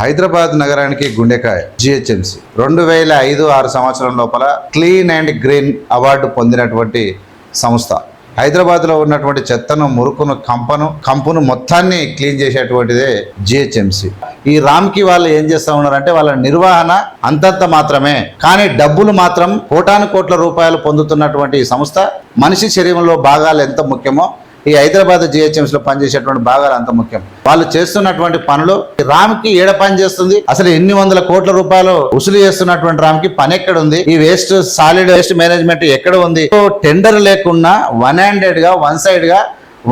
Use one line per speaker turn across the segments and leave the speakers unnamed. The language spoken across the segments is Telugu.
హైదరాబాద్ నగరానికి గుండెకాయ జిహెచ్ఎంసి. రెండు వేల ఐదు ఆరు సంవత్సరం లోపల క్లీన్ అండ్ గ్రీన్ అవార్డు పొందినటువంటి సంస్థ. హైదరాబాద్లో ఉన్నటువంటి చెత్తను మురుకును కంపను కంపును మొత్తాన్ని క్లీన్ చేసేటువంటిదే జిహెచ్ఎంసి. ఈ రామ్కి వాళ్ళు ఏం చేస్తా ఉన్నారంటే వాళ్ళ నిర్వహణ అంతంత మాత్రమే. కానీ డబ్బులు మాత్రం కోటాను కోట్ల రూపాయలు పొందుతున్నటువంటి ఈ సంస్థ మనిషి శరీరంలో భాగాలు ఎంత ముఖ్యమో ఈ హైదరాబాద్ జిహెచ్ఎంసీ లో పనిచేసేటువంటి భాగాలు అంత ముఖ్యం. వాళ్ళు చేస్తున్నటువంటి పనులు ఈ రామ్కి ఏడ పని చేస్తుంది. అసలు ఎన్ని వందల కోట్ల రూపాయలు వసూలు చేస్తున్నటువంటి రామ్కి పని ఎక్కడ ఉంది ఈ వేస్ట్ సాలిడ్ వేస్ట్ మేనేజ్మెంట్ ఎక్కడ ఉంది? టెండర్ లేకుండా వన్ హ్యాండెడ్గా వన్ సైడ్గా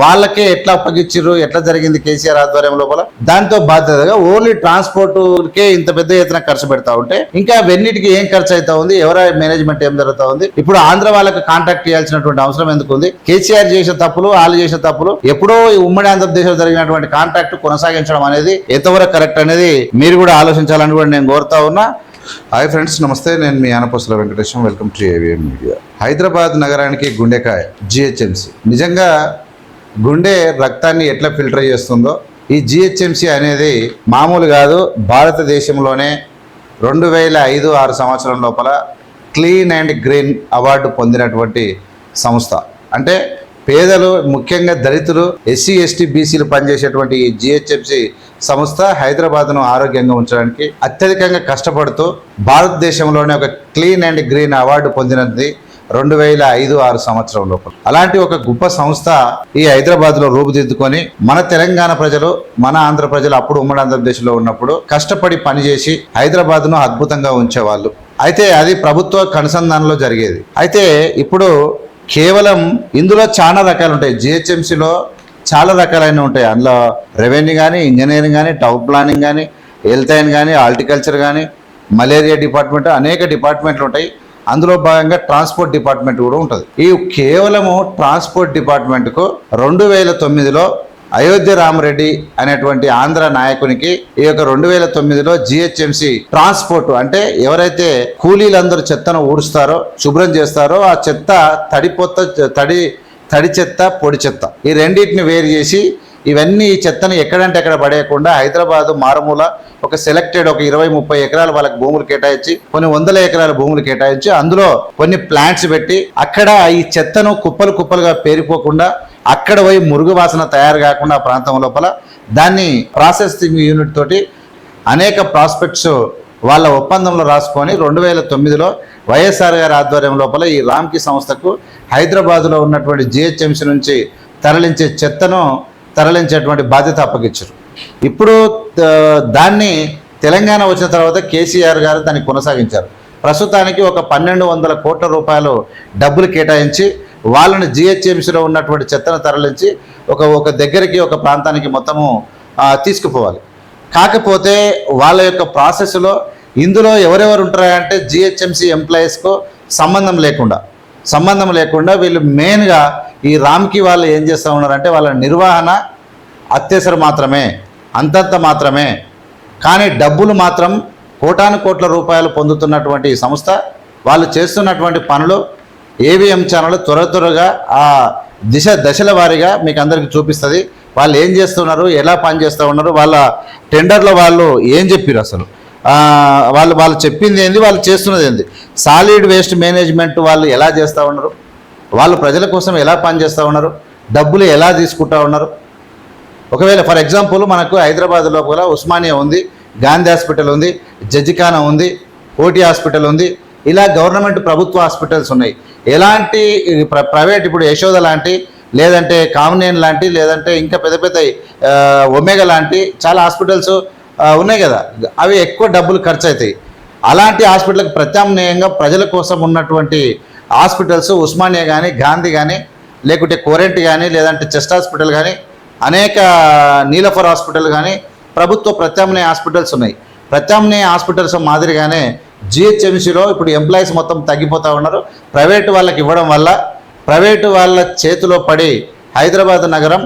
వాళ్ళకే ఎట్లా అప్పగించారు ఎట్లా జరిగింది కేసీఆర్ ఆధ్వర్యం లోపల? దాంతో బాధ్యతగా ఓన్లీ ట్రాన్స్పోర్ట్ కే ఇంత పెద్ద ఎత్తున ఖర్చు పెడతా ఉంటే ఇంకా వెన్నిటికి ఏం ఖర్చు అవుతా ఉంది ఎవర మేనేజ్మెంట్ ఏం జరుగుతా ఉంది? ఇప్పుడు ఆంధ్ర వాళ్ళకి కాంటాక్ట్ చేయాల్సినటువంటి అవసరం ఎందుకు ఉంది? కేసీఆర్ చేసిన తప్పులు వాళ్ళు చేసిన తప్పులు ఎప్పుడో ఈ ఉమ్మడి ఆంధ్రప్రదేశ్ జరిగినటువంటి కాంటాక్ట్ కొనసాగించడం అనేది ఎంతవరకు కరెక్ట్ అనేది మీరు కూడా ఆలోచించాలని కూడా నేను కోరుతా ఉన్నా. హాయ్ ఫ్రెండ్స్ నమస్తే. నేను మీ Anapasula Venkatesham. Welcome to AVM media Hyderabad నగరానికి గుండెకాయ జిహెచ్ఎంసి. నిజంగా గుండె రక్తాన్ని ఎట్లా ఫిల్టర్ చేస్తుందో ఈ జిహెచ్ఎంసి అనేది మామూలు కాదు భారతదేశంలోనే రెండు వేల ఐదు ఆరు సంవత్సరం లోపల క్లీన్ అండ్ గ్రీన్ అవార్డు పొందినటువంటి సంస్థ. అంటే పేదలు ముఖ్యంగా దళితులు ఎస్సీ ఎస్టీ బీసీలు పనిచేసేటువంటి ఈ జిహెచ్ఎంసి సంస్థ హైదరాబాద్ను ఆరోగ్యంగా ఉంచడానికి అత్యధికంగా కష్టపడుతూ భారతదేశంలోనే ఒక క్లీన్ అండ్ గ్రీన్ అవార్డు పొందినది రెండు వేల ఐదు ఆరు సంవత్సరం లోపల. అలాంటి ఒక గొప్ప సంస్థ ఈ హైదరాబాద్లో రూపుదిద్దుకొని మన తెలంగాణ ప్రజలు మన ఆంధ్ర ప్రజలు అప్పుడు ఉమ్మడి ఆంధ్రప్రదేశ్లో ఉన్నప్పుడు కష్టపడి పనిచేసి హైదరాబాద్ను అద్భుతంగా ఉంచేవాళ్ళు. అయితే అది ప్రభుత్వ కనుసంధానంలో జరిగేది. అయితే ఇప్పుడు కేవలం ఇందులో చాలా రకాలు ఉంటాయి. జిహెచ్ఎంసీలో చాలా రకాలైన ఉంటాయి. అందులో రెవెన్యూ కానీ ఇంజనీరింగ్ కానీ టౌన్ ప్లానింగ్ కానీ హెల్త్ అయిన్ కానీ హార్టికల్చర్ కానీ మలేరియా డిపార్ట్మెంట్ అనేక డిపార్ట్మెంట్లు ఉంటాయి. అందులో భాగంగా ట్రాన్స్పోర్ట్ డిపార్ట్మెంట్ కూడా ఉంటుంది. ఈ కేవలము ట్రాన్స్పోర్ట్ డిపార్ట్మెంట్కు రెండు వేల తొమ్మిదిలో అయోధ్య రామరెడ్డి అనేటువంటి ఆంధ్ర నాయకునికి ఈ యొక్క రెండు వేల తొమ్మిదిలో జిహెచ్ఎంసి ట్రాన్స్పోర్ట్ అంటే ఎవరైతే కూలీలందరూ చెత్తను ఊడుస్తారో శుభ్రం చేస్తారో ఆ చెత్త తడిపోత తడి తడి చెత్త పొడి చెత్త ఈ రెండింటిని వేరు చేసి ఇవన్నీ చెత్తను ఎక్కడంటే ఎక్కడ పడేయకుండా హైదరాబాదు మారుమూల ఒక సెలెక్టెడ్ ఒక ఇరవై ముప్పై ఎకరాలు వాళ్ళకి భూములు కేటాయించి కొన్ని వందల ఎకరాల భూములు కేటాయించి అందులో కొన్ని ప్లాంట్స్ పెట్టి అక్కడ ఈ చెత్తను కుప్పలు కుప్పలుగా పేరిపోకుండా అక్కడ పోయి మురుగు వాసన తయారు కాకుండా ప్రాంతం లోపల దాన్ని ప్రాసెసింగ్ యూనిట్ తోటి అనేక ప్రాస్పెక్ట్స్ వాళ్ళ ఒప్పందంలో రాసుకొని రెండు వేల తొమ్మిదిలో వైఎస్ఆర్ గారి ఆధ్వర్యం లోపల ఈ రామ్కి సంస్థకు హైదరాబాదులో ఉన్నటువంటి జిహెచ్ఎంసీ నుంచి తరలించే చెత్తను తరలించేటువంటి బాధ్యత అప్పగించారు. ఇప్పుడు దాన్ని తెలంగాణ వచ్చిన తర్వాత కేసీఆర్ గారు దాన్ని కొనసాగించారు. ప్రస్తుతానికి ఒక పన్నెండు వందల కోట్ల రూపాయలు డబ్బులు కేటాయించి వాళ్ళని జిహెచ్ఎంసీలో ఉన్నటువంటి చెత్తను తరలించి ఒక ఒక దగ్గరికి ఒక ప్రాంతానికి మొత్తము తీసుకుపోవాలి. కాకపోతే వాళ్ళ యొక్క ప్రాసెస్లో ఇందులో ఎవరెవరు ఉంటారంటే జిహెచ్ఎంసీ ఎంప్లాయీస్కు సంబంధం లేకుండా. సంబంధం లేకుండా వీళ్ళు మెయిన్గా ఈ రామ్కి వాళ్ళు ఏం చేస్తూ ఉన్నారంటే వాళ్ళ నిర్వహణ అత్యవసర మాత్రమే అంతంత మాత్రమే. కానీ డబ్బులు మాత్రం కోటాను కోట్ల రూపాయలు పొందుతున్నటువంటి ఈ సంస్థ వాళ్ళు చేస్తున్నటువంటి పనులు ఏవిఎం ఛానల్ త్వర త్వరగా ఆ దిశ దశల వారీగా మీకు అందరికీ చూపిస్తుంది. వాళ్ళు ఏం చేస్తున్నారు ఎలా పనిచేస్తూ ఉన్నారు వాళ్ళ టెండర్లో వాళ్ళు ఏం చెప్పారు అసలు? వాళ్ళు వాళ్ళు చెప్పింది ఏంది వాళ్ళు చేస్తున్నది ఏంది? సాలిడ్ వేస్ట్ మేనేజ్మెంట్ వాళ్ళు ఎలా చేస్తూ ఉన్నారు? వాళ్ళు ప్రజల కోసం ఎలా పనిచేస్తూ ఉన్నారు? డబ్బులు ఎలా తీసుకుంటా ఉన్నారు? ఒకవేళ ఫర్ ఎగ్జాంపుల్ మనకు హైదరాబాద్ లోపల ఉస్మానియా ఉంది గాంధీ హాస్పిటల్ ఉంది జడ్జిఖానా ఉంది ఓటీ హాస్పిటల్ ఉంది ఇలా గవర్నమెంట్ ప్రభుత్వ హాస్పిటల్స్ ఉన్నాయి. ఎలాంటి ప్ర ప్రైవేట్ ఇప్పుడు యశోద లాంటి లేదంటే కామనేన్ లాంటి లేదంటే ఇంకా పెద్ద పెద్ద ఆ, ఒమేగా లాంటి చాలా హాస్పిటల్స్ ఉన్నాయి కదా. అవి ఎక్కువ డబ్బులు ఖర్చు అవుతాయి అలాంటి హాస్పిటల్కి ప్రత్యామ్నాయంగా ప్రజల కోసం ఉన్నటువంటి హాస్పిటల్స్ ఉస్మానియా కానీ గాంధీ కానీ లేకుంటే కోరెంట్ కానీ లేదంటే చెస్ట్ హాస్పిటల్ కానీ అనేక నీలఫర్ హాస్పిటల్ కానీ ప్రభుత్వ ప్రత్యామ్నాయ హాస్పిటల్స్ ఉన్నాయి. ప్రత్యామ్నాయ హాస్పిటల్స్ మాదిరిగానే జిహెచ్ఎంసీలో ఇప్పుడు ఎంప్లాయీస్ మొత్తం తగ్గిపోతూ ఉన్నారు. ప్రైవేటు వాళ్ళకి ఇవ్వడం వల్ల ప్రైవేటు వాళ్ళ చేతిలో పడి హైదరాబాద్ నగరం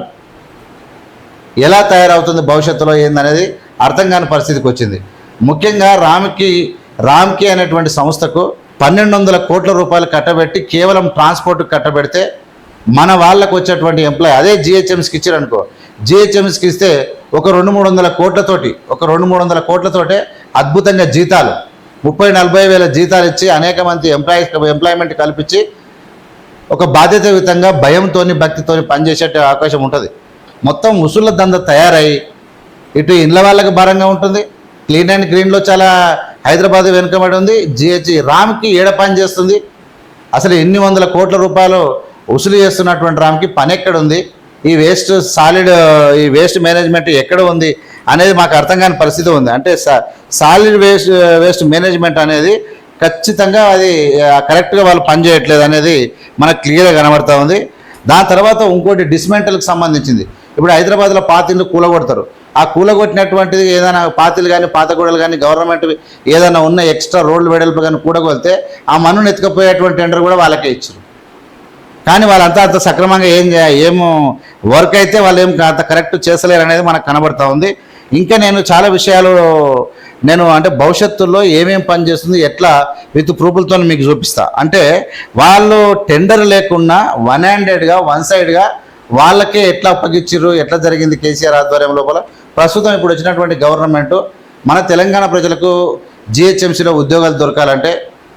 ఎలా తయారవుతుంది భవిష్యత్తులో ఏందనేది అర్థం కాని పరిస్థితికి వచ్చింది. ముఖ్యంగా రామ్కి రామ్కి అనేటువంటి సంస్థకు పన్నెండు వందల కోట్ల రూపాయలు కట్టబెట్టి కేవలం ట్రాన్స్పోర్ట్ కట్టబెడితే మన వాళ్ళకు వచ్చేటువంటి ఎంప్లాయ్ అదే జిహెచ్ఎంస్కి ఇచ్చారు అనుకో జిహెచ్ఎంస్కి ఇస్తే ఒక రెండు మూడు వందల కోట్లతోటి ఒక రెండు మూడు వందల కోట్లతోటే అద్భుతంగా జీతాలు. ముప్పై నలభై వేల జీతాలు ఇచ్చి అనేక మంది ఎంప్లాయీస్ ఎంప్లాయ్మెంట్ కల్పించి ఒక బాధ్యతాయుతంగా భయంతోని భక్తితోని పనిచేసే అవకాశం ఉంటుంది. మొత్తం ఉసుల దంద తయారై ఇటు ఇండ్ల వాళ్ళకి భారంగా ఉంటుంది. క్లీన్ అండ్ గ్రీన్లో చాలా హైదరాబాద్ వెనుకబడి ఉంది. జిహెచ్ రామ్కి ఏడ పని చేస్తుంది. అసలు ఎన్ని వందల కోట్ల రూపాయలు వసూలు చేస్తున్నటువంటి రామ్కి పని ఎక్కడ ఉంది? ఈ వేస్ట్ సాలిడ్ ఈ వేస్ట్ మేనేజ్మెంట్ ఎక్కడ ఉంది అనేది మాకు అర్థం కాని పరిస్థితి ఉంది. అంటే సాలిడ్ వేస్ట్ వేస్ట్ మేనేజ్మెంట్ అనేది ఖచ్చితంగా అది కరెక్ట్గా వాళ్ళు పనిచేయట్లేదు అనేది మనకు క్లియర్గా కనబడుతూ ఉంది. దాని తర్వాత ఇంకోటి డిస్మెంటల్కి సంబంధించింది. ఇప్పుడు హైదరాబాద్లో పాతిళ్ళు కూలగొడతారు. ఆ కూలగొట్టినటువంటిది ఏదైనా పాతలు కానీ పాతగూడలు కానీ గవర్నమెంట్ ఏదైనా ఉన్న ఎక్స్ట్రా రోడ్లు వెడల్పు కానీ కూడగొలితే ఆ మన్నును ఎత్తుకపోయేటువంటి టెండర్ కూడా వాళ్ళకే ఇచ్చారు. కానీ వాళ్ళంతా అంత సక్రమంగా ఏం చే- ఏమో వర్క్ అయితే వాళ్ళు ఏం అంత కరెక్ట్ చేస్తలేరు అనేది మనకు కనబడతా ఉంది. ఇంకా నేను చాలా విషయాలు నేను అంటే భవిష్యత్తులో ఏమేం పని చేస్తుంది ఎట్లా విత్ ప్రూఫ్లతో మీకు చూపిస్తా. అంటే వాళ్ళు టెండర్ లేకుండా వన్ హ్యాండెడ్గా వన్ సైడ్గా వాళ్ళకే ఎట్లా అప్పగించారు ఎట్లా జరిగింది కేసీఆర్ ఆధ్వర్యం లోపల? ప్రస్తుతం ఇప్పుడు వచ్చినటువంటి గవర్నమెంట్ మన తెలంగాణ ప్రజలకు జిహెచ్ఎంసీలో ఉద్యోగాలు దొరకాలంటే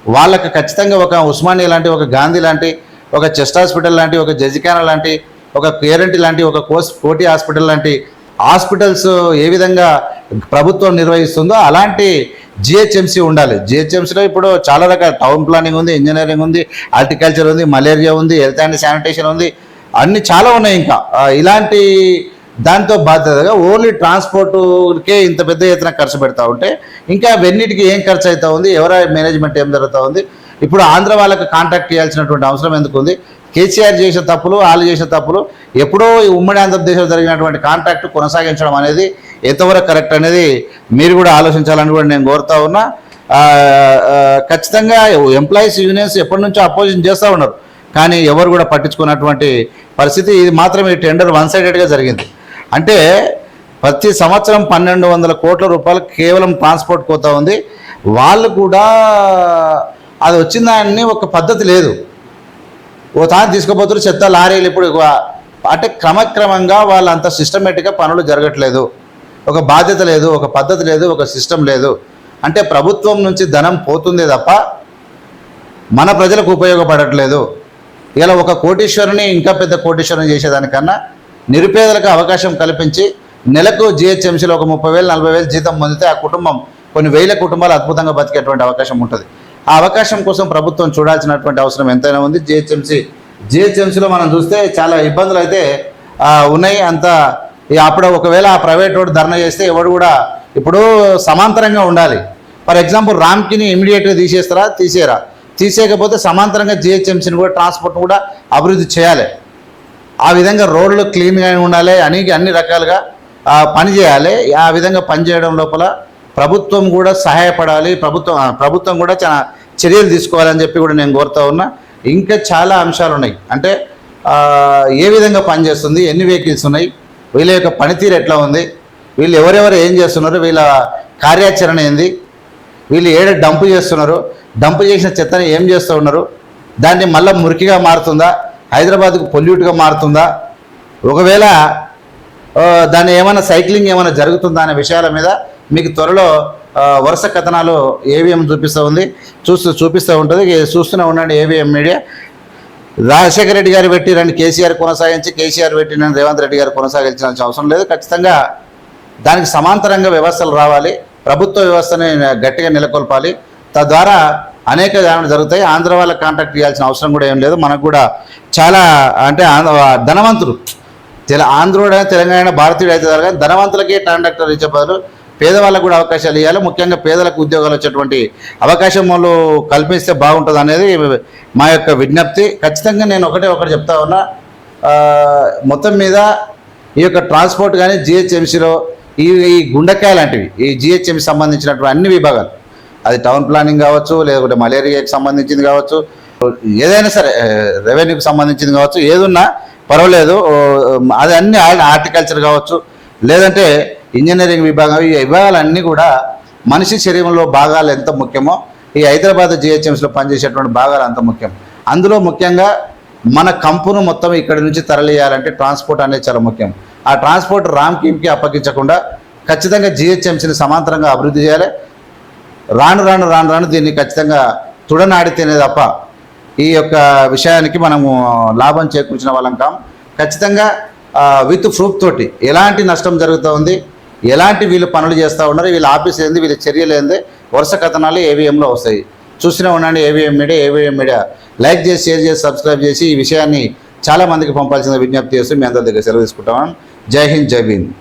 వాళ్ళకి ఖచ్చితంగా ఒక ఉస్మానియా లాంటి ఒక గాంధీ లాంటి ఒక చెస్ట్ హాస్పిటల్ లాంటి ఒక జజికానా లాంటి ఒక కేరంటి లాంటి ఒక కోస్ కోటి హాస్పిటల్ లాంటి హాస్పిటల్స్ ఏ విధంగా ప్రభుత్వం నిర్వహిస్తుందో అలాంటి జిహెచ్ఎంసీ ఉండాలి. జిహెచ్ఎంసీలో ఇప్పుడు చాలా రకాల టౌన్ ప్లానింగ్ ఉంది ఇంజనీరింగ్ ఉంది హార్టికల్చర్ ఉంది మలేరియా ఉంది హెల్త్ అండ్ శానిటేషన్ ఉంది అన్ని చాలా ఉన్నాయి ఇంకా. ఇలాంటి దాంతో బాధ్యతగా ఓన్లీ ట్రాన్స్పోర్ట్కే ఇంత పెద్ద ఎత్తున ఖర్చు పెడతా ఉంటే ఇంకా వెన్నిటికి ఏం ఖర్చు అవుతా ఉంది ఎవరి మేనేజ్మెంట్ ఏం జరుగుతూ ఉంది ఇప్పుడు ఆంధ్ర వాళ్ళకి కాంటాక్ట్ చేయాల్సినటువంటి అవసరం ఎందుకు ఉంది? కేసీఆర్ చేసిన తప్పులు వాళ్ళు చేసిన తప్పులు ఎప్పుడో ఈ ఉమ్మడి ఆంధ్రప్రదేశ్లో జరిగినటువంటి కాంటాక్ట్ కొనసాగించడం అనేది ఎంతవరకు కరెక్ట్ అనేది మీరు కూడా ఆలోచించాలని కూడా నేను కోరుతా ఉన్నా. ఖచ్చితంగా ఎంప్లాయీస్ యూనియన్స్ ఎప్పటి నుంచో అపోజిషన్ చేస్తూ ఉన్నారు. కానీ ఎవరు కూడా పట్టించుకున్నటువంటి పరిస్థితి ఇది మాత్రం ఈ టెండర్ వన్ సైడెడ్గా జరిగింది. అంటే ప్రతి సంవత్సరం పన్నెండు వందల కోట్ల రూపాయలు కేవలం ట్రాన్స్పోర్ట్ కోతా ఉంది. వాళ్ళు కూడా అది వచ్చిన దాన్ని ఒక పద్ధతి లేదు. ఓ తాను తీసుకుపోతున్నారు చెత్త లారీలు ఇప్పుడు ఎక్కువ. అంటే క్రమక్రమంగా వాళ్ళు అంత సిస్టమేటిక్గా పనులు జరగట్లేదు. ఒక బాధ్యత లేదు ఒక పద్ధతి లేదు ఒక సిస్టమ్ లేదు. అంటే ప్రభుత్వం నుంచి ధనం పోతుందే తప్ప మన ప్రజలకు ఉపయోగపడట్లేదు. ఇలా ఒక కోటీశ్వరుని ఇంకా పెద్ద కోటీశ్వరుని చేసేదానికన్నా నిరుపేదలకు అవకాశం కల్పించి నెలకు జిహెచ్ఎంసీలో ఒక ముప్పై వేలు నలభై వేలు జీతం పొందితే ఆ కుటుంబం కొన్ని వేల కుటుంబాలు అద్భుతంగా బతికేటువంటి అవకాశం ఉంటుంది. ఆ అవకాశం కోసం ప్రభుత్వం చూడాల్సినటువంటి అవసరం ఎంతైనా ఉంది. జిహెచ్ఎంసీ జిహెచ్ఎంసీలో మనం చూస్తే చాలా ఇబ్బందులు అయితే ఉన్నాయి. అంత అప్పుడు ఒకవేళ ఆ ప్రైవేట్ వాడు ధర్నా చేస్తే ఎవడు కూడా ఇప్పుడు సమాంతరంగా ఉండాలి. ఫర్ ఎగ్జాంపుల్ రామ్కిని ఇమీడియట్గా తీసేస్తారా? తీసేయరా. తీసేయకపోతే సమాంతరంగా జిహెచ్ఎంసీని కూడా ట్రాన్స్పోర్ట్ని కూడా అభివృద్ధి చేయాలి. ఆ విధంగా రోడ్లు క్లీన్గా ఉండాలి అని అన్ని రకాలుగా పనిచేయాలి ఆ విధంగా పనిచేయడం లోపల ప్రభుత్వం కూడా సహాయపడాలి. ప్రభుత్వం ప్రభుత్వం కూడా చాలా చర్యలు తీసుకోవాలని చెప్పి కూడా నేను కోరుతా ఉన్నా. ఇంకా చాలా అంశాలు ఉన్నాయి. అంటే ఏ విధంగా పనిచేస్తుంది ఎన్ని వెహికల్స్ ఉన్నాయి వీళ్ళ యొక్క పనితీరు ఎట్లా ఉంది వీళ్ళు ఎవరెవరు ఏం చేస్తున్నారు వీళ్ళ కార్యాచరణ ఏంది వీళ్ళు ఏడ డంప్ చేస్తున్నారు? డంప్ చేసిన చెత్తని ఏం చేస్తూ ఉన్నారు? దాన్ని మళ్ళీ మురికిగా మారుతుందా? హైదరాబాద్కు పొల్యూట్గా మారుతుందా? ఒకవేళ దాన్ని ఏమైనా సైక్లింగ్ ఏమైనా జరుగుతుందా అనే విషయాల మీద మీకు త్వరలో వరుస కథనాలు ఏవిఎం చూపిస్తూ ఉంది. చూస్తూ చూపిస్తూ ఉంటుంది. చూస్తూనే ఉండండి ఏవిఎం మీడియా. రాజశేఖర రెడ్డి గారు పెట్టిరని కేసీఆర్ కొనసాగించి కేసీఆర్ పెట్టినని రేవంత్ రెడ్డి గారు కొనసాగించాల్సిన అవసరం లేదు. ఖచ్చితంగా దానికి సమాంతరంగా వ్యవస్థలు రావాలి. ప్రభుత్వ వ్యవస్థని గట్టిగా నెలకొల్పాలి. తద్వారా అనేక దాడులు జరుగుతాయి. ఆంధ్ర వాళ్ళకి కాంటాక్ట్ చేయాల్సిన అవసరం కూడా ఏం లేదు. మనకు కూడా చాలా అంటే ఆంధ్ర ధనవంతులు తెల ఆంధ్రుడు తెలంగాణ భారతీయుడు అయితే కానీ ధనవంతులకే కాంట్రాక్టర్ ఇచ్చే బదులు పేదవాళ్ళకు కూడా అవకాశాలు ఇవ్వాలి. ముఖ్యంగా పేదలకు ఉద్యోగాలు వచ్చేటువంటి అవకాశములు కల్పిస్తే బాగుంటుంది అనేది మా యొక్క విజ్ఞప్తి. ఖచ్చితంగా నేను ఒకటే ఒకటి చెప్తా ఉన్నా. మొత్తం మీద ఈ యొక్క ట్రాన్స్పోర్ట్ కానీ జిహెచ్ఎంసీలో ఈ ఈ గుండెకాయ లాంటివి ఈ జిహెచ్ఎంకి సంబంధించినటువంటి అన్ని విభాగాలు. అది టౌన్ ప్లానింగ్ కావచ్చు లేకుంటే మలేరియాకి సంబంధించింది కావచ్చు ఏదైనా సరే రెవెన్యూకి సంబంధించింది కావచ్చు ఏదున్నా పర్వాలేదు. అది అన్ని హార్టికల్చర్ కావచ్చు లేదంటే ఇంజనీరింగ్ విభాగం ఈ విభాగాలన్నీ కూడా మనిషి శరీరంలో భాగాలు ఎంత ముఖ్యమో ఈ హైదరాబాద్ జిహెచ్ఎంసీలో పనిచేసేటువంటి భాగాలు అంత ముఖ్యం. అందులో ముఖ్యంగా మన కంపును మొత్తం ఇక్కడి నుంచి తరలియాలంటే ట్రాన్స్పోర్ట్ అనేది చాలా ముఖ్యం. ఆ ట్రాన్స్పోర్ట్ రామ్ టీమ్కి అప్పగించకుండా ఖచ్చితంగా జిహెచ్ఎంసీని సమాంతరంగా అభివృద్ధి చేయాలి. రాను రాను రాను రాను దీన్ని ఖచ్చితంగా తుడనాడితేనే తప్ప ఈ యొక్క విషయానికి మనము లాభం చేకూర్చిన వాళ్ళం కాం. ఖచ్చితంగా విత్ ప్రూఫ్ తోటి ఎలాంటి నష్టం జరుగుతూ ఉంది ఎలాంటి వీళ్ళు పనులు చేస్తూ ఉన్నారు వీళ్ళ ఆఫీస్ ఏంది వీళ్ళ చర్యలు ఏంది వరుస కథనాలు ఏవిఎంలో వస్తాయి. చూసినా ఉండండి AVM media AVM media. Like చేసి షేర్ చేసి సబ్స్క్రైబ్ చేసి ఈ విషయాన్ని చాలా మందికి పంపాల్సిన విజ్ఞప్తి చేస్తూ మీ అందరి దగ్గర సెలవు తీసుకుంటాం. जय हिंद जय हिंद